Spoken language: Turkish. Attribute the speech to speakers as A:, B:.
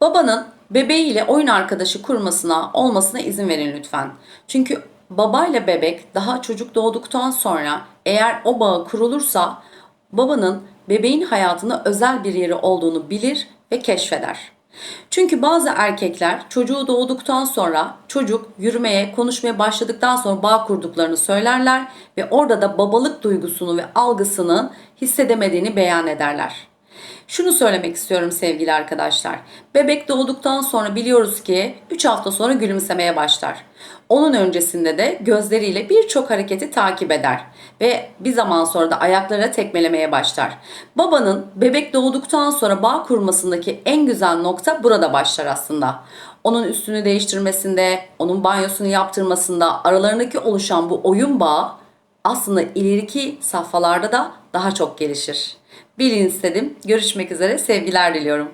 A: Babanın bebeğiyle oyun arkadaşı kurmasına, olmasına izin verin lütfen. Çünkü babayla bebek daha çocuk doğduktan sonra eğer o bağ kurulursa babanın bebeğin hayatında özel bir yeri olduğunu bilir ve keşfeder. Çünkü bazı erkekler çocuğu doğduktan sonra çocuk yürümeye, konuşmaya başladıktan sonra bağ kurduklarını söylerler ve orada da babalık duygusunu ve algısını hissedemediğini beyan ederler. Şunu söylemek istiyorum sevgili arkadaşlar. Bebek doğduktan sonra biliyoruz ki 3 hafta sonra gülümsemeye başlar. Onun öncesinde de gözleriyle birçok hareketi takip eder ve bir zaman sonra da ayaklara tekmelemeye başlar. Babanın bebek doğduktan sonra bağ kurmasındaki en güzel nokta burada başlar aslında. Onun üstünü değiştirmesinde, onun banyosunu yaptırmasında, aralarındaki oluşan bu oyun bağı aslında ileriki safhalarda da daha çok gelişir. Bilin istedim. Görüşmek üzere. Sevgiler diliyorum.